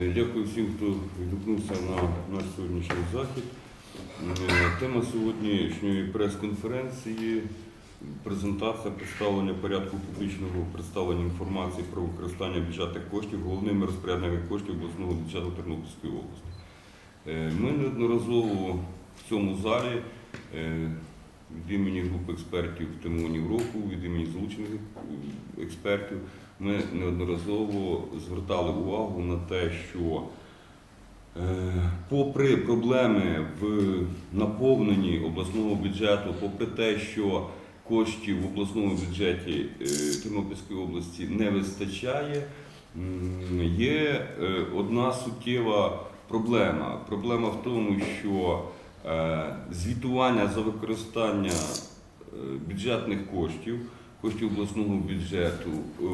Дякую всім, хто відгукнувся на наш сьогоднішній захід. Е, Тема сьогоднішньої прес-конференції презентація представлення порядку публічного представлення інформації про використання бюджетних коштів головними розпорядниками коштів обласного бюджету Тернопільської області. Е, Ми неодноразово в цьому залі е, від імені групи експертів Тимонів року, від імені залучених експертів ми неодноразово звертали увагу на те, що е, попри проблеми в наповненні обласного бюджету, попри те, що коштів в обласному бюджеті е, Тернопільської області не вистачає, є е, одна суттєва проблема. Проблема в тому, що звітування за використання бюджетних коштів коштів обласного бюджету. Е,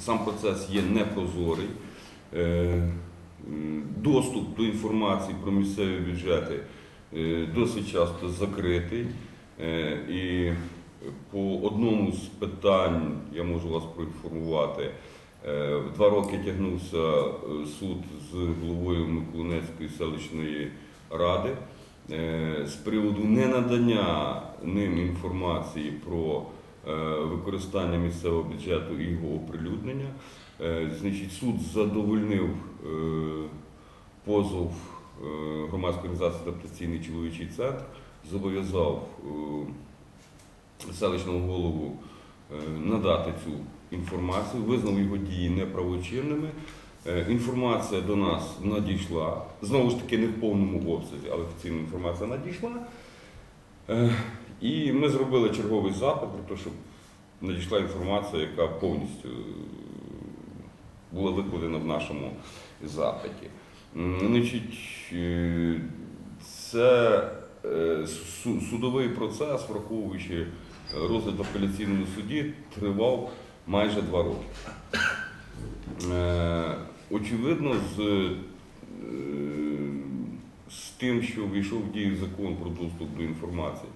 Сам процес є непрозорий. Е, Доступ до інформації про місцеві бюджети е, досить часто закритий. І по одному з питань я можу вас проінформувати. Два роки тягнувся суд з головою Миколинецької селищної ради з приводу ненадання ним інформації про е, використання місцевого бюджету і його оприлюднення. Е, Значить, суд задовольнив е, позов е, громадської організації адаптаційний чоловічий центр, зобов'язав е, селищного голову е, надати цю інформацію, визнав його дії неправочинними. Е, Інформація до нас надійшла. Знову ж таки, не в повному обсязі, але офіційна інформація надійшла. Е, І ми зробили черговий запит про те, щоб надійшла інформація, яка повністю була викладена в нашому запиті. Значить, е, це судовий процес, враховуючи розгляд в апеляційному суді, тривав майже два роки. Очевидно, з, е, з тим, що війшов в дію закон про доступ до інформації,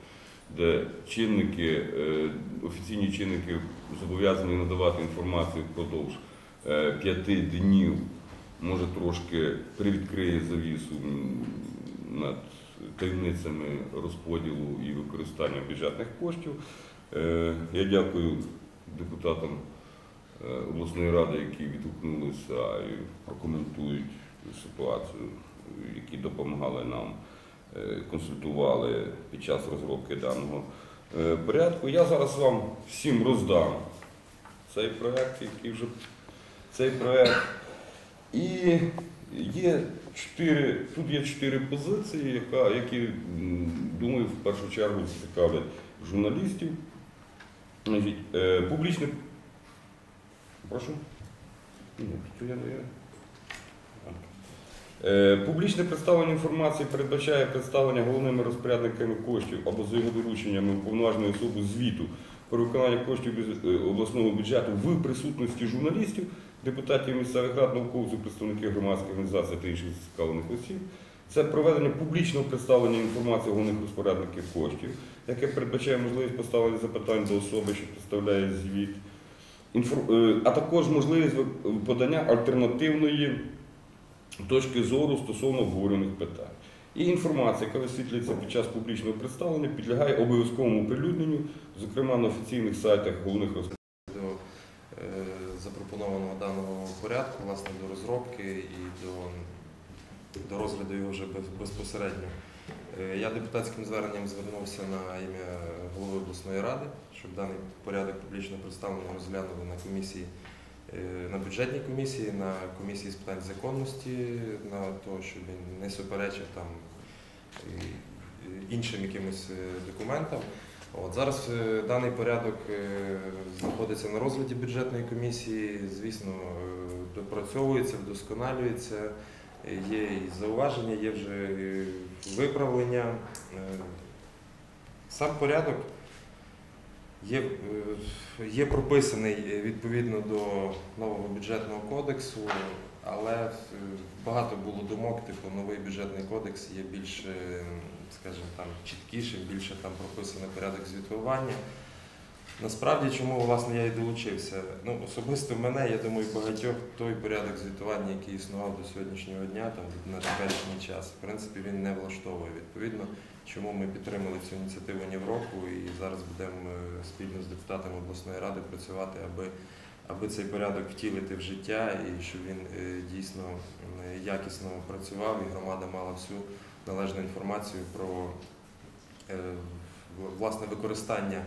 де чинники, е, офіційні чинники зобов'язані надавати інформацію впродовж е, п'яти днів, може трошки привідкриє завісу над таємницями розподілу і використання бюджетних коштів. Я дякую депутатам обласної ради, які відгукнулися і прокоментують ситуацію, які допомагали нам, е, консультували під час розробки даного е, порядку. Я зараз вам всім роздам цей проект, який вже цей проект. І є чотири, тут є чотири позиції, яка, які, думаю, в першу чергу зацікавлять журналістів. Е, публічне. Прошу. Ні, я. Е, Публічне представлення інформації передбачає представлення головними розпорядниками коштів або за його дорученнями уповноваженої особи звіту про виконання коштів е, обласного бюджету в присутності журналістів, депутатів місцевих рад, науковців, представників громадських організацій та інших зацікавлених осіб. Це проведення публічного представлення інформації головних розпорядників коштів, яке передбачає можливість поставлення запитань до особи, що представляє звіт, а також можливість подання альтернативної точки зору стосовно обговорюваних питань. І інформація, яка висвітлюється під час публічного представлення, підлягає обов'язковому оприлюдненню, зокрема на офіційних сайтах головних е, запропонованого даного порядку, власне, до розробки і до, до розгляду його вже безпосередньо. Е, Я депутатським зверненням звернувся на ім'я голови обласної ради, щоб даний порядок публічного представлення розглянули на комісії, е, на бюджетній комісії, на комісії з питань законності, на те, щоб він не суперечив там е, іншим якимось документам. От зараз даний порядок знаходиться на розгляді бюджетної комісії. Звісно, допрацьовується, вдосконалюється. Є і зауваження, є вже виправлення. Е, Сам порядок є, е, є прописаний відповідно до нового бюджетного кодексу, але е, багато було думок, типу новий бюджетний кодекс є більш, е, скажімо, там чіткішим, більше там прописаний порядок звітування. Насправді, чому власне я і долучився? Ну, особисто мене, я думаю, багатьох той порядок звітування, який існував до сьогоднішнього дня, там на теперішній час, в принципі, він не влаштовує. Відповідно, чому ми підтримали цю ініціативу ні в року і зараз будемо е, спільно з депутатами обласної ради працювати, аби, аби цей порядок втілити в життя і щоб він е, дійсно якісно працював і громада мала всю належну інформацію про е, власне використання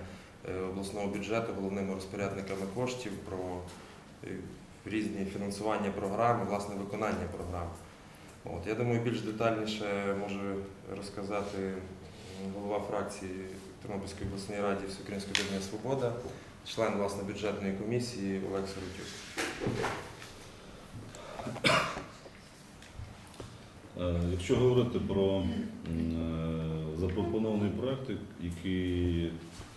обласного бюджету головними розпорядниками коштів, про е, різні фінансування програм, власне виконання програм. От, я думаю, більш детальніше може розказати голова фракції Тернопільської обласної раді Всеукраїнського об'єднання Свобода, член власне бюджетної комісії Олег Соротюк. Е, Якщо говорити про е, запропонований проект, який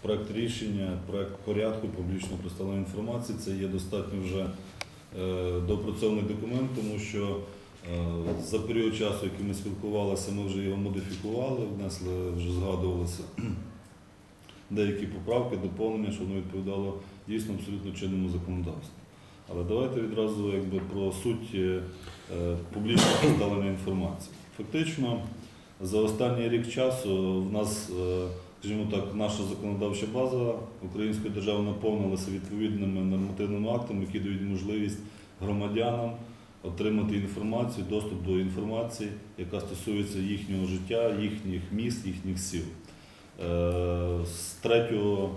проект рішення, проект порядку публічного представлення інформації, це є достатньо вже е, доопрацьований документ, тому що е, за період часу, який ми спілкувалися, ми вже його модифікували, внесли, вже згадувалися деякі поправки, доповнення, щоб воно відповідало дійсно абсолютно чинному законодавству. Але давайте відразу якби, про суть е, публічного представлення інформації. Фактично, за останній рік часу в нас, скажімо так, наша законодавча база української держави наповнилася відповідними нормативними актами, які дають можливість громадянам отримати інформацію, доступ до інформації, яка стосується їхнього життя, їхніх міст, їхніх сіл. Е, З 3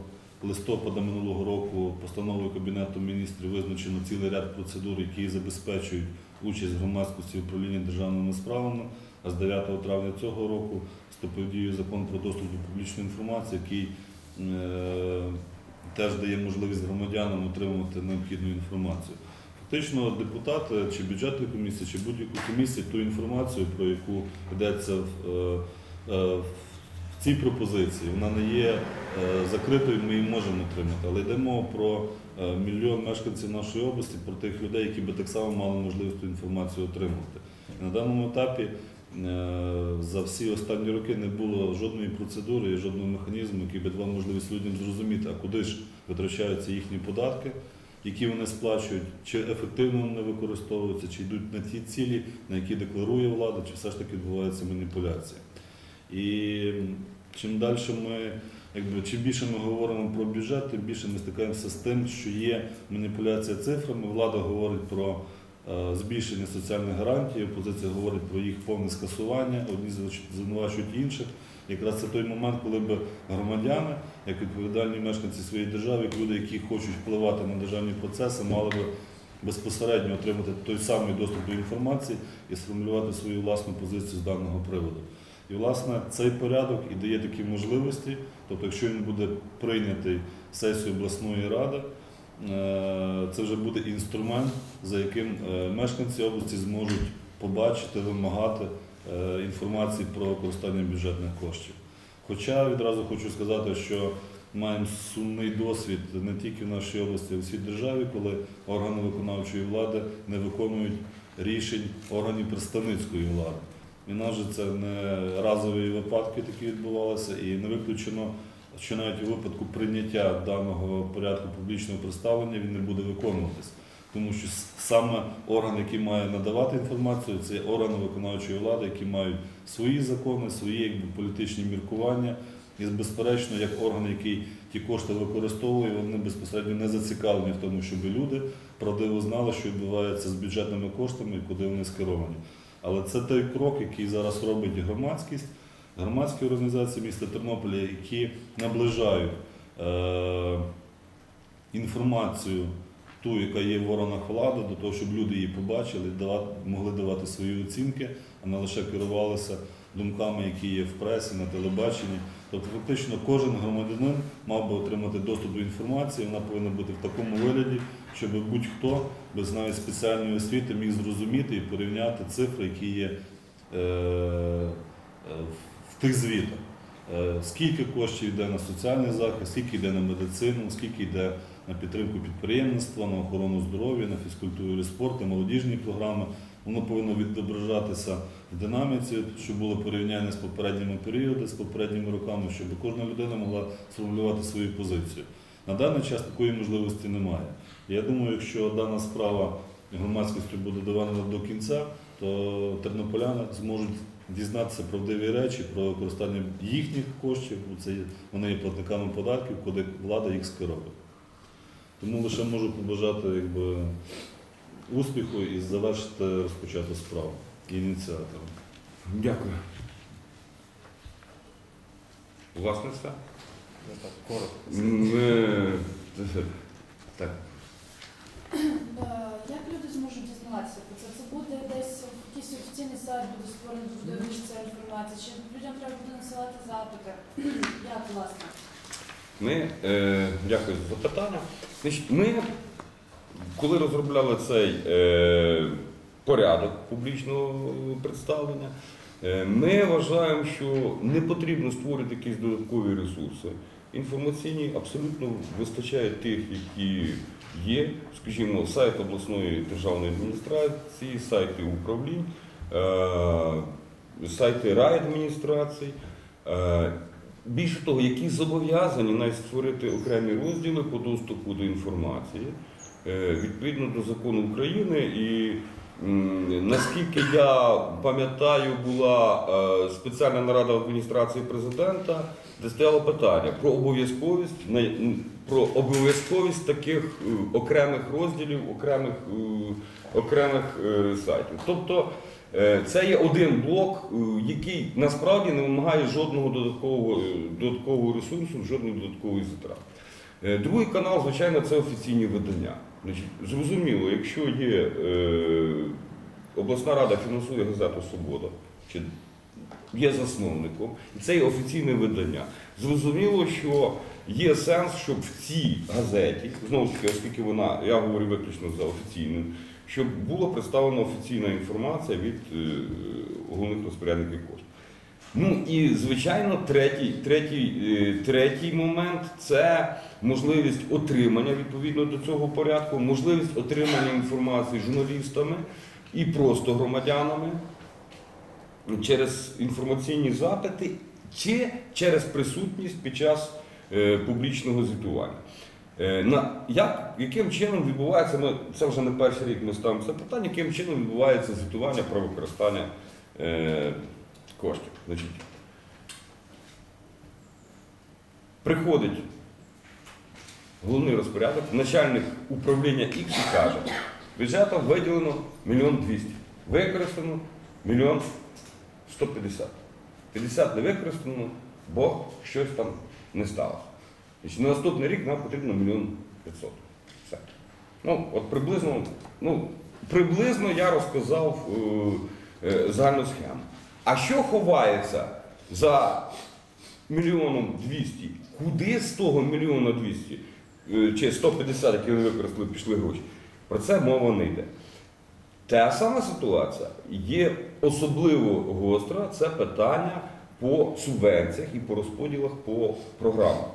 листопада минулого року постановою Кабінету міністрів визначено цілий ряд процедур, які забезпечують участь громадськості в управлінні державними справами. А з 9 травня цього року вступив дію закон про доступ до публічної інформації, який е, теж дає можливість громадянам отримувати необхідну інформацію. Фактично, депутати чи бюджетна комісія, чи будь-яку комісію ту інформацію, про яку йдеться в, е, е, цій пропозиції, вона не є е, закритою, ми її можемо отримати. Але йде мова про е, мільйон мешканців нашої області, про тих людей, які би так само мали можливість ту інформацію отримувати. На даному етапі е, за всі останні роки не було жодної процедури і жодного механізму, який би давав можливість людям зрозуміти, а куди ж витрачаються їхні податки, які вони сплачують, чи ефективно вони використовуються, чи йдуть на ті цілі, на які декларує влада, чи все ж таки відбувається маніпуляція. І чим далі ми, якби, чим більше ми говоримо про бюджет, тим більше ми стикаємося з тим, що є маніпуляція цифрами. Влада говорить про е, збільшення соціальних гарантій, опозиція говорить про їх повне скасування, одні звинувачують інших. Якраз це той момент, коли б громадяни, як відповідальні мешканці своєї держави, як люди, які хочуть впливати на державні процеси, мали б безпосередньо отримати той самий доступ до інформації і сформулювати свою власну позицію з даного приводу. І, власне, цей порядок і дає такі можливості. Тобто, якщо він буде прийнятий сесією обласної ради, е, це вже буде інструмент, за яким е, мешканці області зможуть побачити, вимагати е, інформації про використання бюджетних коштів. Хоча відразу хочу сказати, що маємо сумний досвід не тільки в нашій області, а й всій державі, коли органи виконавчої влади не виконують рішень органів представницької влади. І нас же це не разові випадки такі відбувалися, і не виключено, що навіть у випадку прийняття даного порядку публічного представлення він не буде виконуватись. Тому що саме орган, який має надавати інформацію, це органи виконавчої влади, які мають свої закони, свої якби, політичні міркування. І безперечно, як орган, який ті кошти використовує, вони безпосередньо не зацікавлені в тому, щоб люди правдиво знали, що відбувається з бюджетними коштами і куди вони скеровані. Але це той крок, який зараз робить громадськість, громадські організації міста Тернополя, які наближають е, інформацію, ту, яка є в органах влади, до того, щоб люди її побачили, давати, могли давати свої оцінки, а не лише керувалися думками, які є в пресі, на телебаченні. Тобто, фактично, кожен громадянин мав би отримати доступ до інформації, вона повинна бути в такому вигляді, щоб будь-хто без навіть спеціальної освіти міг зрозуміти і порівняти цифри, які є е, е, в тих звітах. Е, Скільки коштів йде на соціальний захист, скільки йде на медицину, скільки йде на підтримку підприємництва, на охорону здоров'я, на фізкультуру і спорт, на молодіжні програми. Воно повинно відображатися в динаміці, щоб було порівняння з попередніми періодами, з попередніми роками, щоб кожна людина могла сформулювати свою позицію. На даний час такої можливості немає. Я думаю, якщо дана справа громадськістю буде доведена до кінця, то тернополяни зможуть дізнатися правдиві речі про використання їхніх коштів, бо це є- вони є платниками податків, куди влада їх скеровує. Тому лише можу побажати якби, успіху і завершити розпочату справу і ініціатором. Дякую. Власне, все. Ну, так, коротко. Ми... Так. Е, Як люди зможуть дізнатися про це? Це буде десь якийсь офіційний сайт буде створений, буде вища інформація, чи людям треба буде насилати запити? Як власне? Ми, е, дякую за запитання. Ми, коли розробляли цей е, порядок публічного представлення, е, ми вважаємо, що не потрібно створити якісь додаткові ресурси. Інформаційні абсолютно вистачає тих, які є, скажімо, сайт обласної державної адміністрації, сайти управлінь, е, сайти райадміністрацій. Е, Більше того, які зобов'язані навіть створити окремі розділи по доступу до інформації е, відповідно до закону України. І наскільки я пам'ятаю, була спеціальна нарада адміністрації президента, де стояло питання про обов'язковість про обов'язковість таких е, окремих розділів, окремих, е, окремих е, сайтів. Тобто Це є один блок, який насправді не вимагає жодного додаткового, додаткового ресурсу, жодної додаткової затрати. Е, Другий канал, звичайно, це офіційні видання. Зрозуміло, якщо є обласна рада фінансує газету Свобода, чи є засновником, і це є офіційне видання. Зрозуміло, що є сенс, щоб в цій газеті, знову ж таки, оскільки вона, я говорю виключно за офіційним, щоб була представлена офіційна інформація від е, головних розпорядників коштів. Ну і звичайно, третій, третій, е, третій момент це можливість отримання відповідно до цього порядку, можливість отримання інформації журналістами і просто громадянами через інформаційні запити чи через присутність під час е, публічного звітування. Е, На, як, яким чином відбувається, ми, це вже не перший рік ми ставимо це питання, яким чином відбувається звітування про використання е, коштів. Значить, приходить головний розпорядок, начальник управління X і каже, бюджетом виділено мільйон двісті, використано мільйон 150. 50 не використано, бо щось там не сталося. Значить, на наступний рік нам потрібно мільйон 500. Все. Ну, от приблизно, ну, приблизно я розказав е, е, загальну схему. А що ховається за мільйоном 200? Куди з того мільйона 200 е, чи 150, які ви використали, пішли гроші? Про це мова не йде. Та сама ситуація є особливо гостра, це питання по субвенціях і по розподілах по програмах.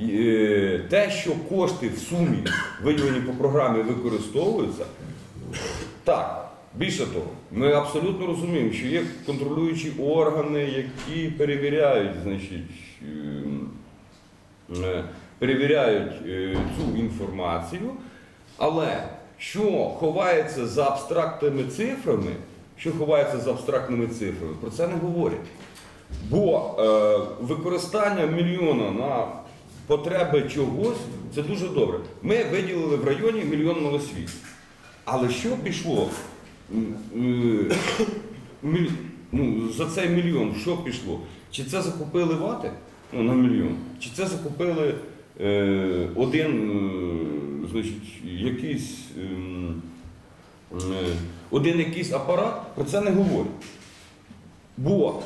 Е, Те, що кошти в сумі виділені по програмі використовуються, так, більше того, ми абсолютно розуміємо, що є контролюючі органи, які перевіряють, значить, ем, е, перевіряють е, цю інформацію, але що ховається за абстрактними цифрами, що ховається за абстрактними цифрами, про це не говорять. Бо е, використання мільйона на потреби чогось це дуже добре. Ми виділили в районі мільйон на освіту. Але що пішло? Міль- ну, за цей мільйон що пішло? Чи це закупили вати ну, на мільйон? Чи це закупили е, один, е, значить, якийсь, ем, е, один якийсь апарат? Про це не говорять. Бо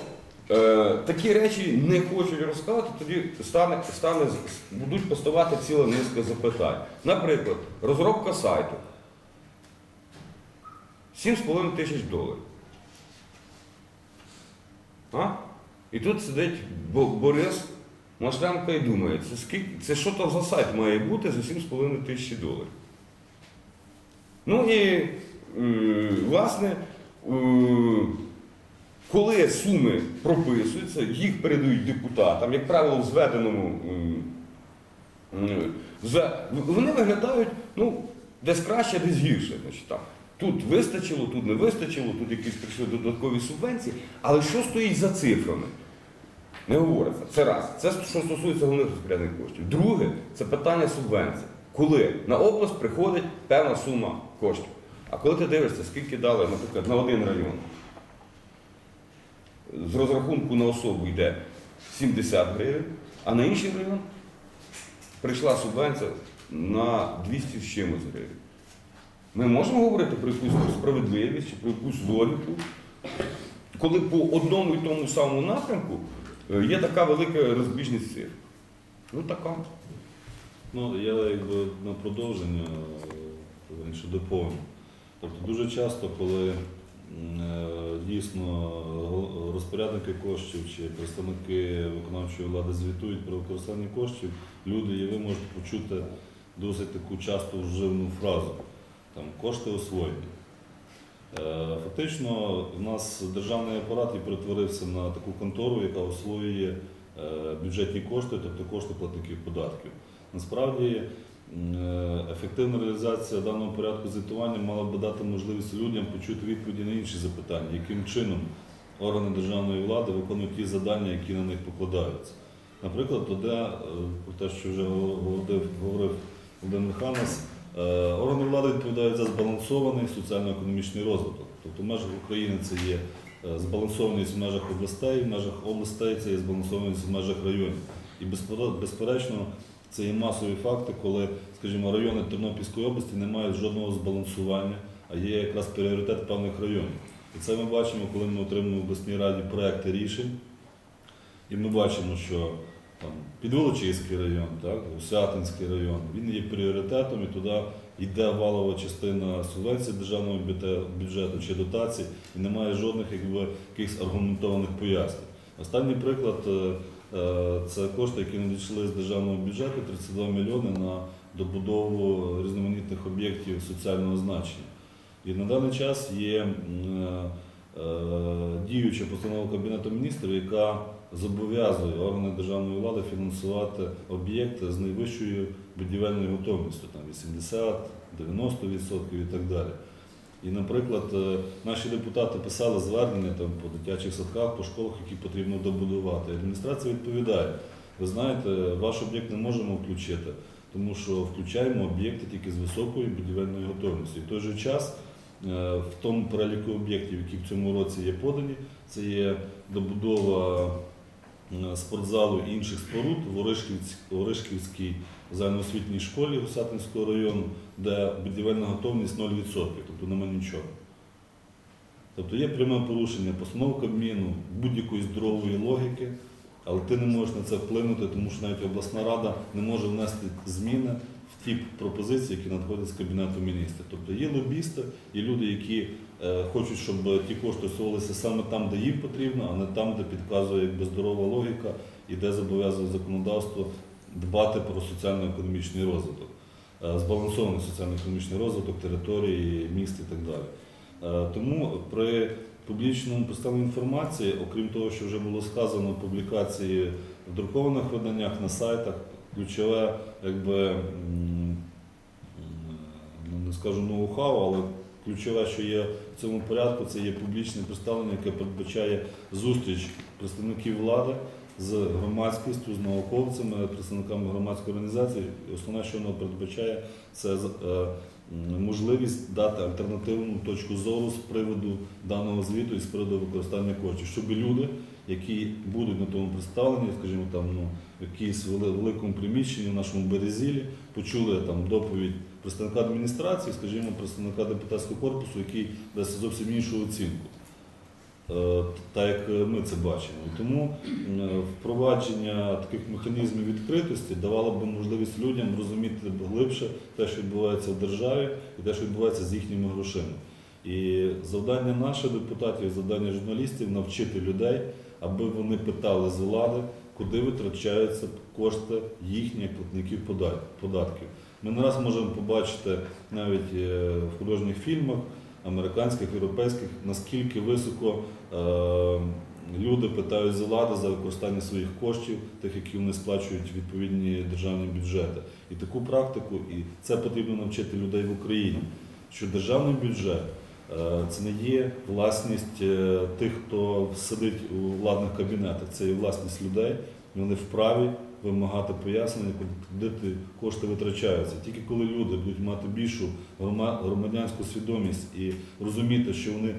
е, такі речі не хочуть розказати, тоді стане, стане, будуть поставати ціла низка запитань. Наприклад, розробка сайту. 7,5 тисяч доларів. А? І тут сидить Бо- Борис Машленко і думає, це, скільки, це що там за сайт має бути за 7,5 тисячі доларів. Ну і, власне, коли суми прописуються, їх передають депутатам, як правило, в зведеному, Вони виглядають ну, десь краще, десь гірше. Значить, там. Тут вистачило, тут не вистачило, тут якісь прийшли додаткові субвенції. Але що стоїть за цифрами? Не говориться. Це раз. Це що стосується головних розпорядних коштів. Друге, це питання субвенцій. Коли на область приходить певна сума коштів. А коли ти дивишся, скільки дали, наприклад, на один район, з розрахунку на особу йде 70 гривень, а на інший район прийшла субвенція на 200 з чимось гривень. Ми можемо говорити про якусь справедливість про якусь логіку, коли по одному і тому самому напрямку є така велика розбіжність цифр. Ну така. Ну, я якби на продовження е, інше доповню. Тобто дуже часто, коли е, дійсно розпорядники коштів чи представники виконавчої влади звітують про використання коштів, люди і ви можете почути досить таку часто вживну фразу. Там кошти освоєні. Е, Фактично, у нас державний апарат і перетворився на таку контору, яка освоює е, бюджетні кошти, тобто кошти платників податків. Насправді е, ефективна реалізація даного порядку звітування мала б дати можливість людям почути відповіді на інші запитання, яким чином органи державної влади виконують ті завдання, які на них покладаються. Наприклад, туди, про те, що вже говорив, Володимир Ханас, органи влади відповідають за збалансований соціально-економічний розвиток. Тобто в межах України це є е, збалансованість в межах областей, в межах областей це є збалансованість в межах районів. І безпере- безперечно, це є масові факти, коли, скажімо, райони Тернопільської області не мають жодного збалансування, а є якраз пріоритет певних районів. І це ми бачимо, коли ми отримуємо в обласній раді проекти рішень. І ми бачимо, що там, Підволочиський район, так, Усятинський район, він є пріоритетом і туди йде валова частина субвенцій державного бюджету чи дотацій, і немає жодних якби, якихось аргументованих пояснень. Останній приклад е, е, це кошти, які надійшли з державного бюджету 32 мільйони на добудову різноманітних об'єктів соціального значення. І на даний час є е, діюча постанова Кабінету міністрів, яка зобов'язує органи державної влади фінансувати об'єкти з найвищою будівельною готовністю, там 80-90% і так далі. І, наприклад, е, наші депутати писали звернення там, по дитячих садках, по школах, які потрібно добудувати. Адміністрація відповідає: ви знаєте, ваш об'єкт не можемо включити, тому що включаємо об'єкти тільки з високою будівельною готовністю. І в той же час е, в тому переліку об'єктів, які в цьому році є подані, це є добудова спортзалу і інших споруд в Оришківсь- Оришківській загальноосвітній школі Гусятинського району, де будівельна готовність 0%, тобто немає нічого. Тобто є пряме порушення постанов Кабміну, будь-якої здорової логіки, але ти не можеш на це вплинути, тому що навіть обласна рада не може внести зміни в ті пропозиції, які надходять з Кабінету міністрів. Тобто є лобісти, є люди, які е, хочуть, щоб ті кошти освоїлися саме там, де їм потрібно, а не там, де підказує якби, здорова логіка і де зобов'язує законодавство дбати про соціально-економічний розвиток, е, збалансований соціально-економічний розвиток території, міст і так далі. Е, Тому при публічному представленні інформації, окрім того, що вже було сказано публікації в друкованих виданнях на сайтах, ключове, якби ну, не скажу ноу-хау, але ключове, що є в цьому порядку, це є публічне представлення, яке передбачає зустріч представників влади з громадськістю, з науковцями, представниками громадської організації. Основне, що воно передбачає, це е, можливість дати альтернативну точку зору з приводу даного звіту і з приводу використання коштів, щоб люди, які будуть на тому представленні, скажімо, там ну, в якійсь великому приміщенні в нашому березілі, почули там доповідь представника адміністрації, скажімо, представника депутатського корпусу, який дасть зовсім іншу оцінку. Е, Так як ми це бачимо. Тому впровадження таких механізмів відкритості давало б можливість людям розуміти глибше те, що відбувається в державі, і те, що відбувається з їхніми грошима. І завдання наших депутатів, завдання журналістів навчити людей, аби вони питали з влади, куди витрачаються кошти їхніх платників податків. Ми не раз можемо побачити навіть е, в художніх фільмах, американських, європейських, наскільки високо е, люди питають за влади за використання своїх коштів, тих, які вони сплачують відповідні державні бюджети. І таку практику, і це потрібно навчити людей в Україні, що державний бюджет е, це не є власність тих, хто сидить у владних кабінетах, це є власність людей. Вони вправі вимагати пояснення, куди ті кошти витрачаються. Тільки коли люди будуть мати більшу громадянську свідомість і розуміти, що вони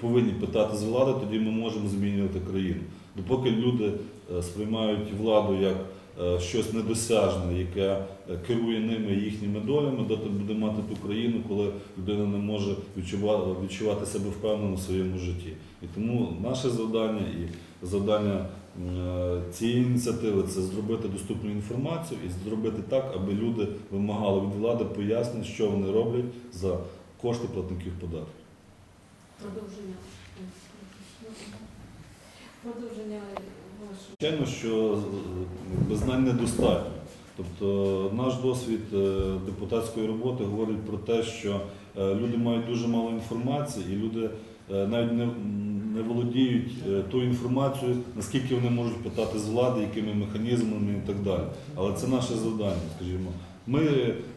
повинні питати з влади, тоді ми можемо змінювати країну. Допоки люди е, сприймають владу як е, щось недосяжне, яке е, керує ними їхніми долями, доти буде мати ту країну, коли людина не може відчувати себе впевнено в своєму житті. І тому наше завдання і завдання е, цієї ініціативи це зробити доступну інформацію і зробити так, аби люди вимагали від влади пояснень, що вони роблять за кошти платників податків. Продовження. Продовження. Звичайно, що е, знань недостатньо. Тобто наш досвід е, депутатської роботи говорить про те, що люди мають дуже мало інформації, і люди навіть не, не володіють е, тою інформацією, наскільки вони можуть питати з влади, якими механізмами і так далі. Але це наше завдання, скажімо. Ми,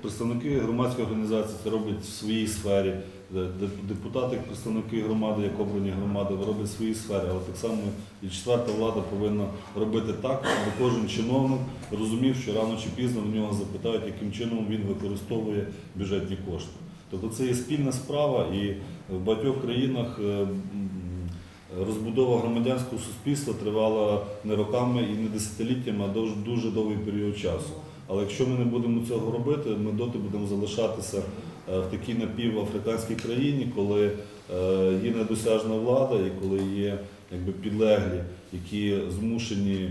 представники громадської організації, це роблять в своїй сфері. Де- Депутати, представники громади, як обрані громади, роблять в своїй сфері, але так само і четверта влада повинна робити так, аби кожен чиновник розумів, що рано чи пізно в нього запитають, яким чином він використовує бюджетні кошти. Тобто це є спільна справа, і в багатьох країнах е, розбудова громадянського суспільства тривала не роками і не десятиліттями, а дуже, довгий період часу. Але якщо ми не будемо цього робити, ми доти будемо залишатися е, в такій напівафриканській країні, коли е, є недосяжна влада і коли є якби підлеглі, які змушені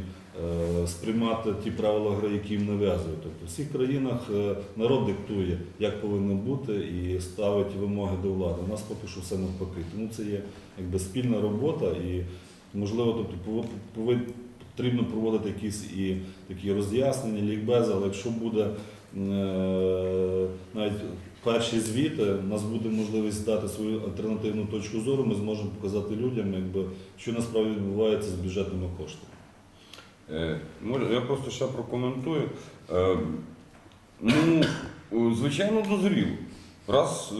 сприймати ті правила гри, які їм нав'язують. Тобто в всіх країнах е, народ диктує, як повинно бути, і ставить вимоги до влади. У нас поки що все навпаки. Тому це є якби спільна робота і можливо, тобто. Потрібно проводити якісь і такі роз'яснення, лікбези, але якщо буде е, навіть перші звіти, у нас буде можливість дати свою альтернативну точку зору, ми зможемо показати людям, якби, що насправді відбувається з бюджетними коштами. Е, я просто ще прокоментую. Е, ну, звичайно, дозріло. Раз,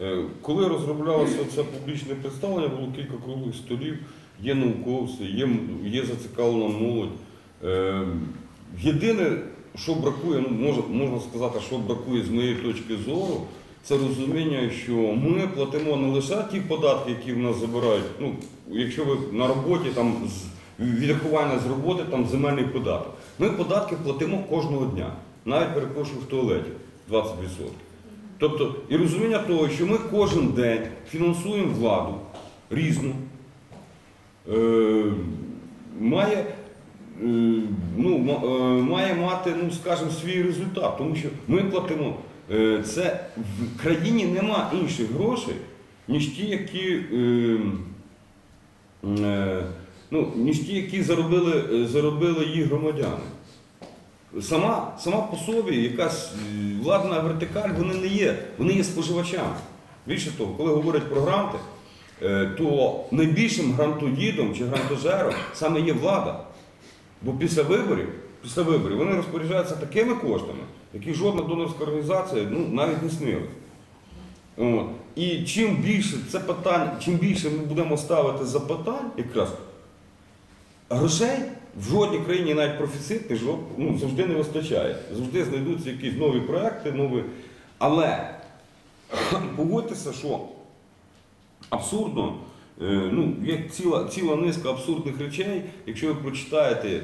е, коли розроблялося це публічне представлення, було кілька круглих столів, є науковці, є, є зацікавлена молодь. Єдине, що бракує, ну, можна, можна сказати, що бракує з моєї точки зору, це розуміння, що ми платимо не лише ті податки, які в нас забирають. Ну, якщо ви на роботі там з відрахування з роботи, там земельний податок. Ми податки платимо кожного дня, навіть перепрошую в туалеті 20%. Тобто, і розуміння того, що ми кожен день фінансуємо владу різну, е, має, е, ну, е, має мати, ну, скажімо, свій результат, тому що ми платимо. Е, це в країні нема інших грошей, ніж ті, які. Е, е, ну, ніж ті, які заробили, е, заробили їх громадяни. Сама, сама по собі якась е, владна вертикаль, вони не є, вони є споживачами. Більше того, коли говорять про гранти, е, то найбільшим грантоїдом чи грантожером саме є влада. Бо після виборів, після виборів вони розпоряджаються такими коштами, які жодна донорська організація ну, навіть не. От. І чим більше це питання, чим більше ми будемо ставити запитань, якраз грошей в жодній країні навіть профіцитний ну, завжди не вистачає. Завжди знайдуться якісь нові проекти, нові. Але погодьтеся, що абсурдно, е, ну, є ціла, ціла низка абсурдних речей, якщо ви прочитаєте,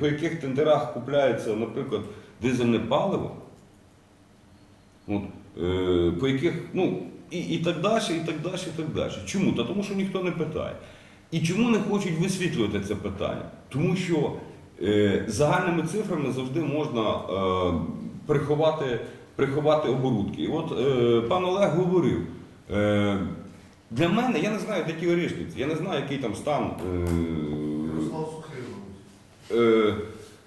по яких тендерах купляється, наприклад, дизельне паливо, от, е, по яких, ну, і, і так далі, і так далі, і так далі. Чому? Та тому що ніхто не питає. І чому не хочуть висвітлювати це питання? Тому що е, загальними цифрами завжди можна е, приховати, приховати оборудки. І от е, пан Олег говорив, е, для мене, я не знаю, де ті орішниці, я не знаю, який там стан. Е, Е,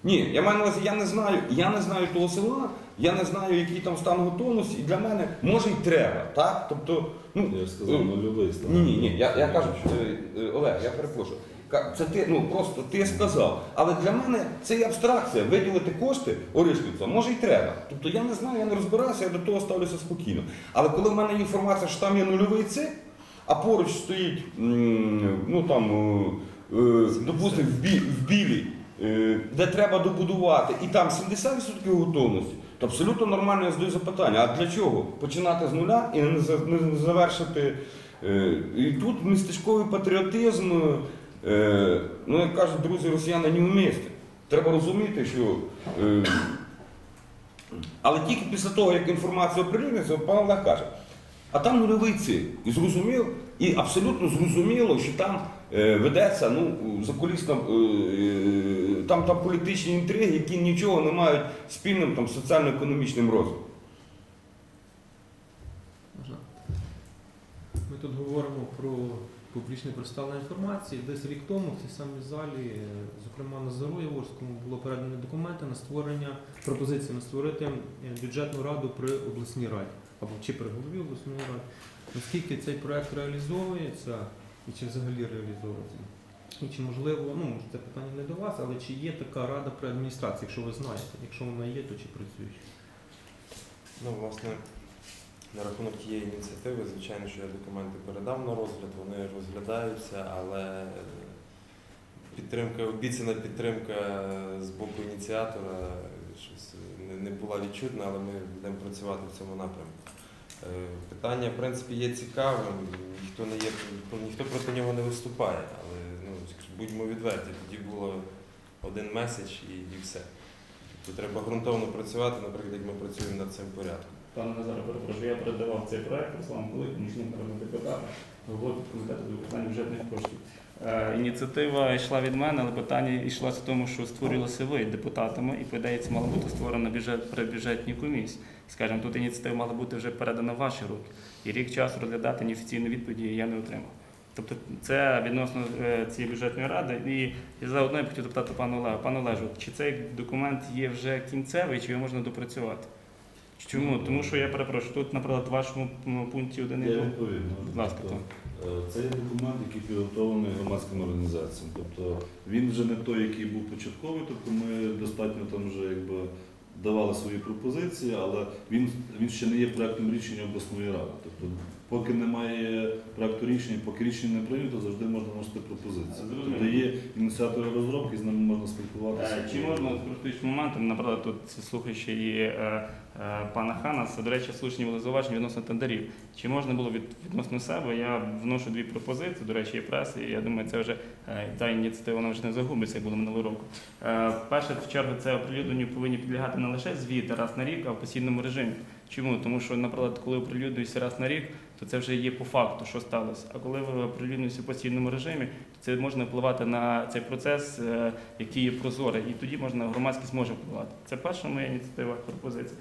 ні, я маю на увазі, я не знаю, я не знаю того села, я не знаю, який там стан готовності, і для мене може й треба, так? Тобто, ну, Я ж сказав, е, нульовий стан. ні, ні, ні, я, я кажу, е, Олег, я перепрошую. Ка- Це ти, ну просто ти сказав. Але для мене це є абстракція. Виділити кошти Оришківцям, може й треба. Тобто я не знаю, я не розбирався, я до того ставлюся спокійно. Але коли в мене є інформація, що там є нульовий цик, а поруч стоїть, м, ну там, е, е, допустимо, в, бі, в білій, де треба добудувати, і там 70% готовності, то абсолютно нормально я задаю запитання. А для чого? Починати з нуля і не, завершити. Е, І тут містечковий патріотизм, е, ну як кажуть друзі росіяни, не вмісті. Треба розуміти, що. е, Але тільки після того, як інформація оприлюдниться, пан Олег каже, а там нульовий цик. І зрозумів, і абсолютно зрозуміло, що там е, ведеться ну, закулісна, е, е, там, там політичні інтриги, які нічого не мають спільним там, соціально-економічним розвитком. Ми тут говоримо про публічне представлення інформації. Десь рік тому в цій самій залі, зокрема на Зару Яворському, було передано документи на створення пропозиції на створити бюджетну раду при обласній раді або чи при голові обласної ради. Наскільки цей проект реалізовується і чи взагалі реалізовується? І чи можливо, ну це питання не до вас, але чи є така рада при адміністрації, якщо ви знаєте, якщо вона є, то чи працює? Ну, власне, на рахунок тієї ініціативи, звичайно, що я документи передав на розгляд, вони розглядаються, але е, підтримка, обіцяна підтримка з боку ініціатора щось не була відчутна, але ми будемо працювати в цьому напрямку. Е, Питання, в принципі, є цікавим, ніхто не є, ніхто проти нього не виступає, але ну, будьмо відверті, тоді було один меседж і, і все. Тобто треба ґрунтовно працювати, наприклад, як ми працюємо над цим порядком. Пане Назаре, перепрошую, я передавав цей проект Руслану Кулик, помічник народного депутата, голови комітету з питань бюджетних коштів. Е, ініціатива йшла від мене, але питання йшлося в тому, що створювалося ви депутатами, і, по ідеї, це мала бути створена бюджет при бюджетній комісії. Скажімо, тут ініціатива мала бути вже передана в ваші руки. І рік часу розглядати неофіційну відповіді я не отримав. Тобто це відносно е, цієї бюджетної ради. І я заодно я б хотів запитати пана Олега. Пане Олежу, чи цей документ є вже кінцевий, чи його можна допрацювати? Чому? Тому що я перепрошую, тут, наприклад, в вашому пункті 1 і Я відповім. Будь ласка, так. Це є документ, який підготовлений громадським організаціям. Тобто він вже не той, який був початковий, тобто ми достатньо там вже якби давали свої пропозиції, але він, він ще не є проектом рішення обласної ради. Тобто, поки немає проекту рішення, поки рішення не прийнято, завжди можна вносити пропозиції. Тобто є ініціатори розробки, з ними можна спілкуватися. Е, Чи можна користуючись моментом, наприклад, тут слухаючи і е, е, пана Ханаса, до речі, слушні були зауваження відносно тендерів. Чи можна було від, відносно себе? Я вношу дві пропозиції, до речі, є преси, і я думаю, це вже е, та ініціатива вона вже не загубиться, як було минулого року. Е, перше, в чергу, це оприлюдненню повинні підлягати не лише звіти раз на рік, а в постійному режимі. Чому? Тому що, наприклад, коли оприлюднюється раз на рік, то це вже є по факту, що сталося. А коли ви оприлюднюєтеся в постійному режимі, то це можна впливати на цей процес, е, який є прозорий, і тоді можна громадськість може впливати. Це перша моя ініціатива пропозиція.